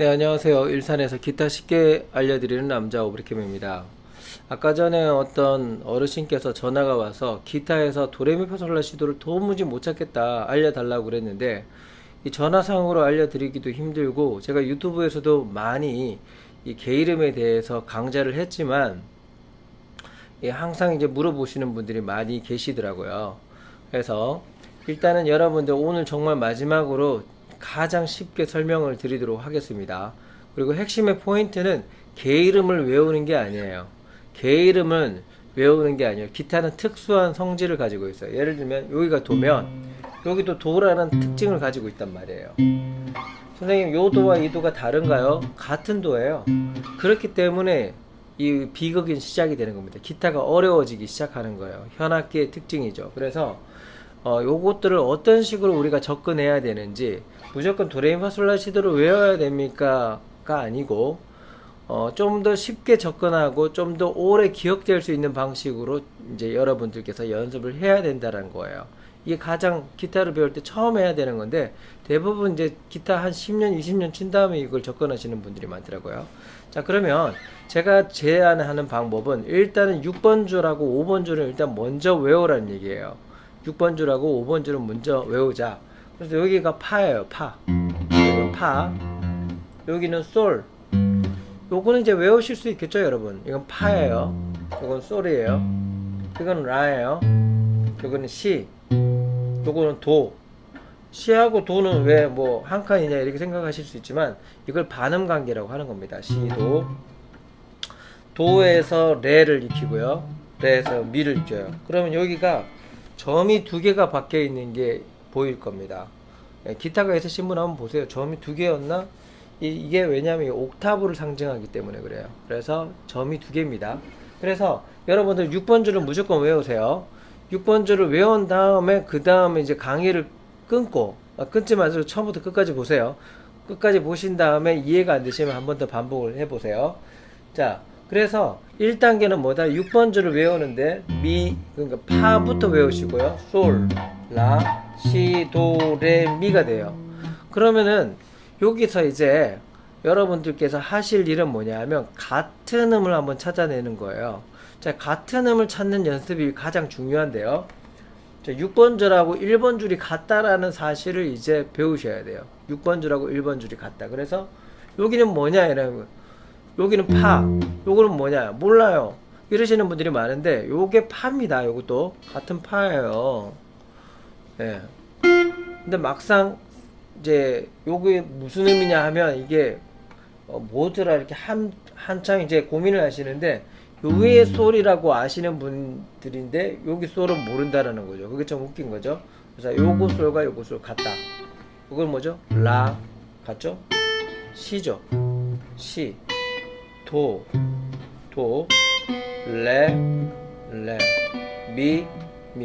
네, 안녕하세요. 일산에서 기타 쉽게 알려드리는 남자 오브리캠입니다. 아까 전에 어떤 어르신께서 전화가 와서 기타에서 도레미파솔라 시도를 도무지 못 찾겠다 알려달라고 그랬는데 이 전화상으로 알려드리기도 힘들고 제가 유튜브에서도 많이 이 게이름에 대해서 강좌를 했지만 예, 항상 이제 물어보시는 분들이 많이 계시더라고요. 그래서 일단은 여러분들 오늘 정말 마지막으로 가장 쉽게 설명을 드리도록 하겠습니다. 그리고 핵심의 포인트는 개 이름을 외우는 게 아니에요. 개 이름은 외우는 게 아니에요. 기타는 특수한 성질을 가지고 있어요. 예를 들면 여기가 도면 여기도 도라는 특징을 가지고 있단 말이에요. 선생님 요 도와 이 도가 다른가요? 같은 도예요. 그렇기 때문에 이 비극인 시작이 되는 겁니다. 기타가 어려워지기 시작하는 거예요. 현악기의 특징이죠. 그래서 어, 요것들을 어떤 식으로 우리가 접근해야 되는지 무조건 도레미파솔라 시도를 외워야 됩니까가 아니고 어, 좀 더 쉽게 접근하고 좀 더 오래 기억될 수 있는 방식으로 이제 여러분들께서 연습을 해야 된다는 거예요. 이게 가장 기타를 배울 때 처음 해야 되는 건데 대부분 이제 기타 한 10년, 20년 친 다음에 이걸 접근하시는 분들이 많더라고요. 자, 그러면 제가 제안하는 방법은 일단은 6번 줄하고 5번 줄은 일단 먼저 외우라는 얘기예요. 6번 줄하고 5번 줄은 먼저 외우자. 그래서 여기가 파예요, 파. 여기는 파. 여기는 솔. 요거는 이제 외우실 수 있겠죠, 여러분. 이건 파예요. 이건 솔이에요. 이건 라예요. 요거는 시. 요거는 도. 시하고 도는 왜 뭐 한 칸이냐 이렇게 생각하실 수 있지만 이걸 반음 관계라고 하는 겁니다. 시도. 도에서 레를 익히고요. 레에서 미를 익혀요. 그러면 여기가 점이 두 개가 박혀 있는 게 보일 겁니다. 예, 기타가 있으신 분 한번 보세요. 점이 두 개였나? 이, 게 왜냐하면 이 옥타브를 상징하기 때문에 그래요. 그래서 점이 두 개입니다. 그래서 여러분들 6번 줄은 무조건 외우세요. 6번 줄을 외운 다음에 그 다음에 이제 강의를 끊고 아, 끊지 마시고 처음부터 끝까지 보세요. 끝까지 보신 다음에 이해가 안 되시면 한 번 더 반복을 해보세요. 자, 그래서 1단계는 뭐다? 6번 줄을 외우는데 미 그러니까 파부터 외우시고요. 솔, 라, 시, 도, 레, 미가 돼요. 그러면은 여기서 이제 여러분들께서 하실 일은 뭐냐면 같은 음을 한번 찾아내는 거예요. 자, 같은 음을 찾는 연습이 가장 중요한데요. 자, 6번 줄하고 1번 줄이 같다라는 사실을 이제 배우셔야 돼요. 6번 줄하고 1번 줄이 같다. 그래서 여기는 뭐냐 이러면 여기는 파. 요거는 뭐냐? 몰라요. 이러시는 분들이 많은데 요게 파입니다. 요것도 같은 파예요. 예. 근데 막상 이제 요게 무슨 의미냐 하면 이게 어, 뭐더라 이렇게 한 한창 이제 고민을 하시는데 요의 솔이라고 아시는 분들인데 여기 솔은 모른다라는 거죠. 그게 좀 웃긴 거죠. 그래서 요거 솔과 요거 솔 같다. 그건 뭐죠? 라 같죠? 시죠. 시, 도, 도, 레, 레, 미, 미.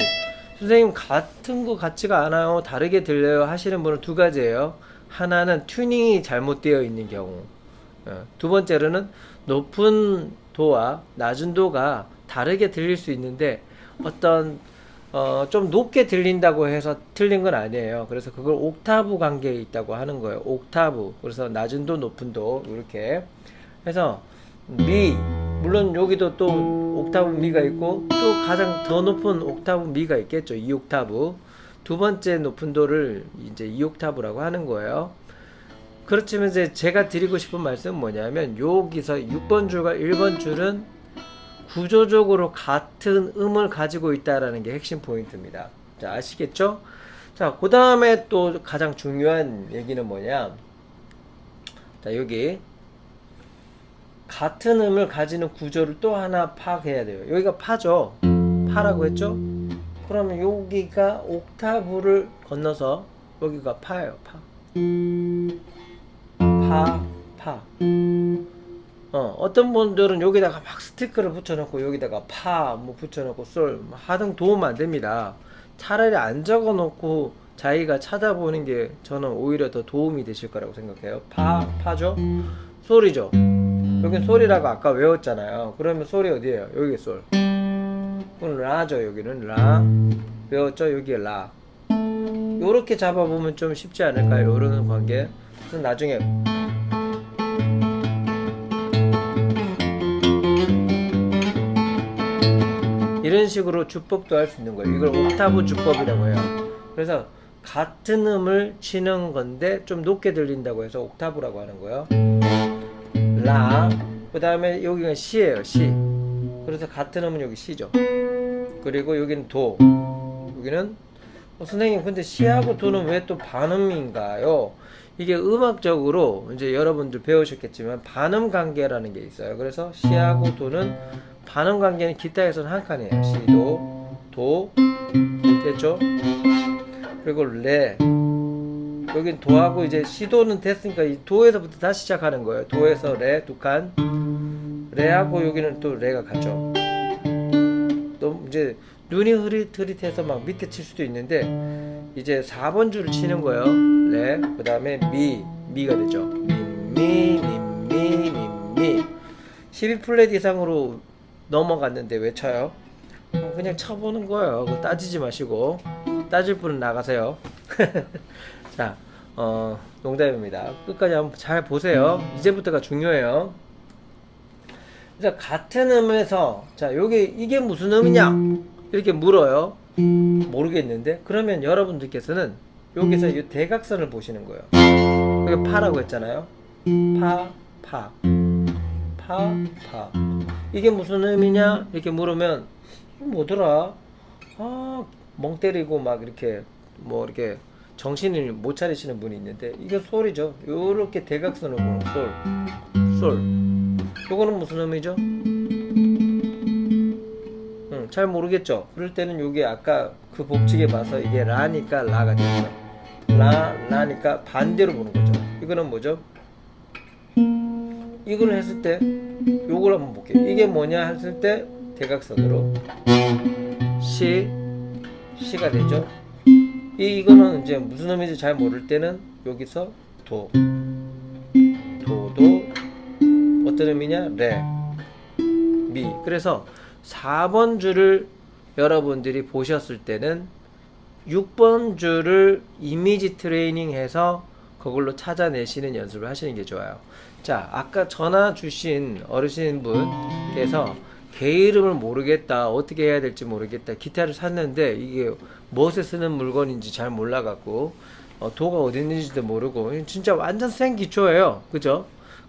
선생님 같은 거 같지가 않아요. 다르게 들려요. 하시는 분은 두 가지예요. 하나는 튜닝이 잘못되어 있는 경우. 어, 두 번째로는 높은 도와 낮은 도가 다르게 들릴 수 있는데 어떤 어, 좀 높게 들린다고 해서 틀린 건 아니에요. 그래서 그걸 옥타브 관계에 있다고 하는 거예요. 옥타브. 그래서 낮은 도, 높은 도 이렇게 해서 미 물론 여기도 또 옥타브 미가 있고 또 가장 더 높은 옥타브 미가 있겠죠. 2 옥타브. 두 번째 높은 도를 이제 2 옥타브라고 하는 거예요. 그렇지만 이제 제가 드리고 싶은 말씀은 뭐냐면 여기서 6번 줄과 1번 줄은 구조적으로 같은 음을 가지고 있다라는 게 핵심 포인트입니다. 자, 아시겠죠? 자, 그 다음에 또 가장 중요한 얘기는 뭐냐? 자, 여기 같은 음을 가지는 구조를 또 하나 파악해야 돼요. 여기가 파죠? 파라고 했죠? 그러면 여기가 옥타브를 건너서 여기가 파예요, 파. 파, 파. 어, 어떤 분들은 여기다가 막 스티커를 붙여놓고 여기다가 파, 뭐 붙여놓고 솔, 뭐 하등 도움 안 됩니다. 차라리 안 적어놓고 자기가 찾아보는 게 저는 오히려 더 도움이 되실 거라고 생각해요. 파, 파죠? 솔이죠? 여긴 음. 솔이라고 아까 외웠잖아요. 그러면 솔이 어디예요? 여기 솔. 그건 라죠. 여기는 라. 외웠죠? 여기에 라. 요렇게 잡아보면 좀 쉽지 않을까요? 요런 관계. 그래서 나중에 이런 식으로 주법도 할 수 있는 거예요. 이걸 옥타브 주법이라고 해요. 그래서 같은 음을 치는 건데 좀 높게 들린다고 해서 옥타브라고 하는 거예요. 라. 그 다음에 여기가 시예요. 시. 그래서 같은 음은 여기 시죠. 그리고 여기는 도. 여기는 어, 선생님 근데 시하고 도는 왜 또 반음인가요? 이게 음악적으로 이제 여러분들 배우셨겠지만 반음 관계라는 게 있어요. 그래서 시하고 도는 반음 관계는 기타에서는 한 칸이에요. 시도 도 됐죠? 그리고 레 여긴 도하고 이제 시도는 됐으니까 이 도에서부터 다시 시작하는 거예요. 도에서 레 두 칸. 레하고 여기는 또 레가 같죠. 또 이제 눈이 흐릿흐릿해서 막 밑에 칠 수도 있는데 이제 4번 줄을 치는 거예요. 레. 그 다음에 미. 미가 되죠. 미 미 미 미 미 미. 12 플랫 이상으로 넘어갔는데 왜 쳐요? 어, 그냥 쳐보는 거예요. 따지지 마시고 따질 분은 나가세요. 자, 어, 농담입니다. 끝까지 한번 잘 보세요. 이제부터가 중요해요. 그래서 같은 음에서 자, 여기 이게 무슨 음이냐? 이렇게 물어요. 모르겠는데 그러면 여러분들께서는 여기서 이 대각선을 보시는 거예요. 여기 파라고 했잖아요. 파, 파, 파, 파. 이게 무슨 의미냐? 이렇게 물으면 이게 뭐더라? 아, 멍 때리고 막 이렇게 뭐 이렇게 정신을 못 차리시는 분이 있는데 이게 솔이죠. 요렇게 대각선으로 보는 솔, 솔. 요거는 무슨 의미죠? 응, 잘 모르겠죠. 그럴 때는 요게 아까 그 법칙에 봐서 이게 라니까 라가 되죠. 라, 라니까 반대로 보는 거죠. 이거는 뭐죠? 이걸 했을 때 요걸 한번 볼게요. 이게 뭐냐 했을 때 대각선으로 시 시가 되죠. 이 이거는 이제 무슨 의미인지 잘 모를 때는 여기서 도 도도 어떤 의미냐 레 미. 그래서 4번 줄을 여러분들이 보셨을 때는 6번 줄을 이미지 트레이닝 해서 그걸로 찾아내시는 연습을 하시는 게 좋아요. 자, 아까 전화 주신 어르신 분께서 개 이름을 모르겠다, 어떻게 해야 될지 모르겠다, 기타를 샀는데 이게 무엇에 쓰는 물건인지 잘 몰라갖고, 어, 도가 어디 있는지도 모르고, 진짜 완전 생 기초예요. 그죠?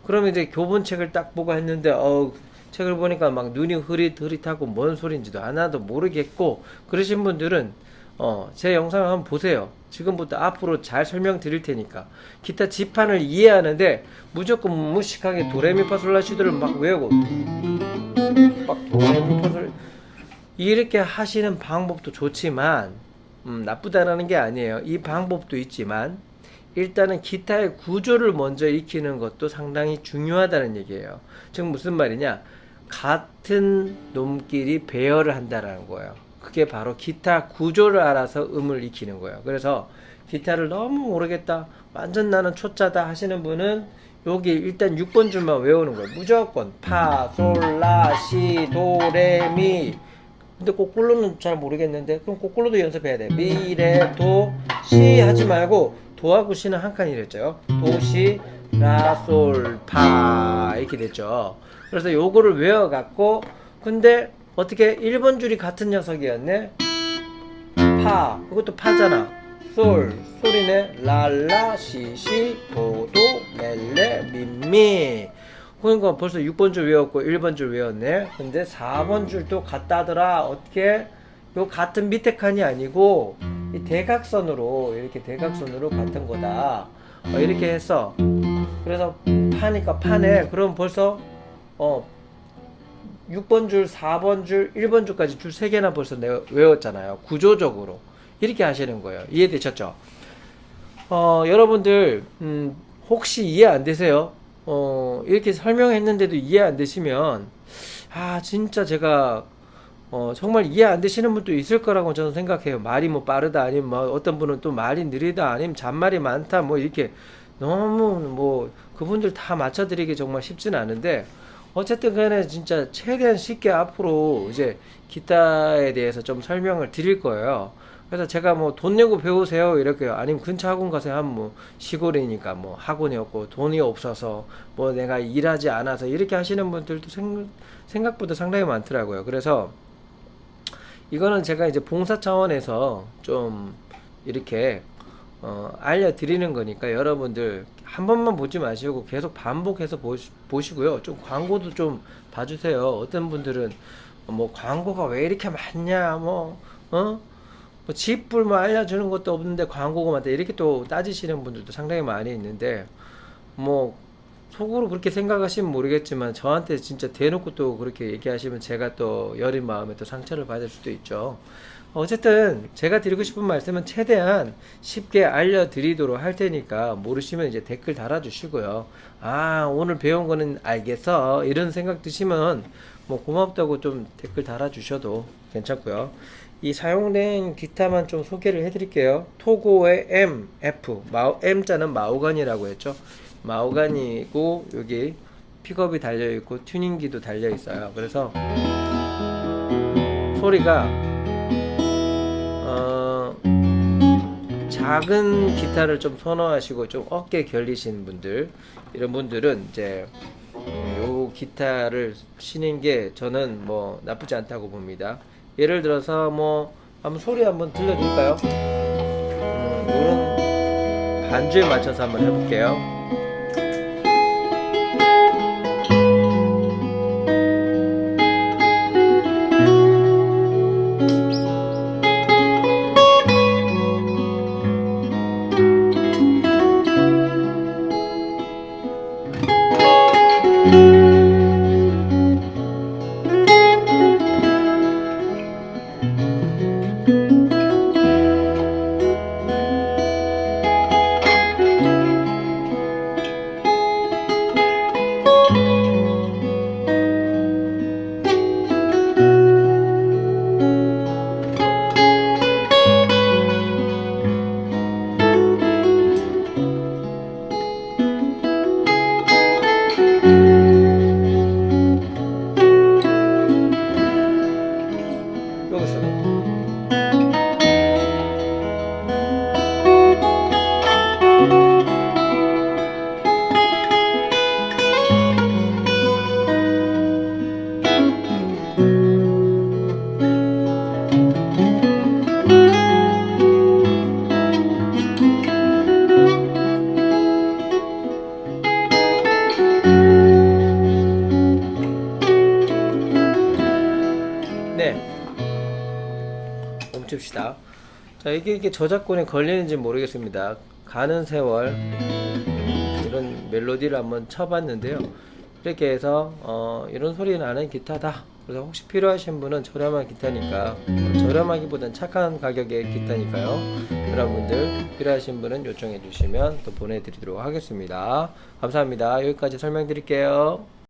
그러면 이제 교본책을 딱 보고 했는데, 어, 책을 보니까 막 눈이 흐릿흐릿하고 뭔 소리인지도 하나도 모르겠고, 그러신 분들은 어, 제 영상을 한번 보세요. 지금부터 앞으로 잘 설명드릴 테니까. 기타 지판을 이해하는데 무조건 무식하게 도레미파솔라시도를 막 외우고 막 도레미파솔 이렇게 하시는 방법도 좋지만 음, 나쁘다라는 게 아니에요. 이 방법도 있지만 일단은 기타의 구조를 먼저 익히는 것도 상당히 중요하다는 얘기예요. 즉 무슨 말이냐? 같은 놈끼리 배열을 한다라는 거예요. 그게 바로 기타 구조를 알아서 음을 익히는 거예요. 그래서 기타를 너무 모르겠다, 완전 나는 초짜다 하시는 분은 여기 일단 6번 줄만 외우는 거예요. 무조건 파, 솔, 라, 시, 도, 레, 미. 근데 거꾸로는 잘 모르겠는데 그럼 거꾸로도 연습해야 돼. 미, 레, 도, 시 하지 말고 도하고 시는 한 칸이랬죠. 도, 시, 라, 솔, 파 이렇게 됐죠. 그래서 요거를 외워갖고 근데 어떻게 1번 줄이 같은 녀석이었네? 파 이것도 파잖아. 솔 솔이네 랄라 시시 도도 렐레 미미 그러니까 벌써 6번 줄 외웠고 1번 줄 외웠네. 근데 4번 줄도 같다더라. 어떻게? 요 같은 밑에 칸이 아니고 이 대각선으로 이렇게 대각선으로 같은 거다. 어, 이렇게 했어. 그래서 파니까 파네. 그럼 벌써 어 6번 줄, 4번 줄, 1번 줄까지 줄 3개나 벌써 내가 외웠잖아요. 구조적으로. 이렇게 하시는 거예요. 이해되셨죠? 어, 여러분들, 음, 혹시 이해 안 되세요? 어, 이렇게 설명했는데도 이해 안 되시면, 아, 진짜 제가, 어, 정말 이해 안 되시는 분도 있을 거라고 저는 생각해요. 말이 뭐 빠르다, 아니면 뭐 어떤 분은 또 말이 느리다, 아니면 잔말이 많다, 뭐 이렇게 너무 뭐 그분들 다 맞춰드리기 정말 쉽지는 않은데, 어쨌든 간에 진짜 최대한 쉽게 앞으로 이제 기타에 대해서 좀 설명을 드릴 거예요. 그래서 제가 뭐 돈 내고 배우세요 이렇게 아니면 근처 학원 가세요 하면 뭐 시골이니까 뭐 학원이 없고 돈이 없어서 뭐 내가 일하지 않아서 이렇게 하시는 분들도 생, 생각보다 상당히 많더라고요. 그래서 이거는 제가 이제 봉사 차원에서 좀 이렇게 어, 알려드리는 거니까 여러분들 한 번만 보지 마시고 계속 반복해서 보시, 보시고요. 좀 광고도 좀 봐주세요. 어떤 분들은 뭐 광고가 왜 이렇게 많냐, 뭐, 어? 뭐 집불 뭐 알려주는 것도 없는데 광고가 많다. 이렇게 또 따지시는 분들도 상당히 많이 있는데, 뭐, 속으로 그렇게 생각하시면 모르겠지만 저한테 진짜 대놓고 또 그렇게 얘기하시면 제가 또 여린 마음에 또 상처를 받을 수도 있죠. 어쨌든 제가 드리고 싶은 말씀은 최대한 쉽게 알려드리도록 할 테니까 모르시면 이제 댓글 달아주시고요. 아 오늘 배운 거는 알겠어 이런 생각 드시면 뭐 고맙다고 좀 댓글 달아주셔도 괜찮고요. 이 사용된 기타만 좀 소개를 해드릴게요. 토고의 M, F, 마우, M자는 마오간이라고 했죠. 마오간이고 여기 픽업이 달려 있고 튜닝기도 달려 있어요. 그래서 소리가 작은 기타를 좀 선호하시고 좀 어깨 결리신 분들 이런 분들은 이제 음, 요 기타를 치는 게 저는 뭐 나쁘지 않다고 봅니다. 예를 들어서 뭐 한번 소리 한번 들려드릴까요? 음, 요런 반주에 맞춰서 한번 해볼게요. 멈춥시다. 자, 이게, 이게 저작권에 걸리는지 모르겠습니다. 가는 세월 이런 멜로디를 한번 쳐봤는데요. 이렇게 해서 어, 이런 소리 나는 기타다. 그래서 혹시 필요하신 분은 저렴한 기타니까 어, 저렴하기보단 착한 가격의 기타니까요. 여러분들 필요하신 분은 요청해 주시면 또 보내드리도록 하겠습니다. 감사합니다. 여기까지 설명드릴게요.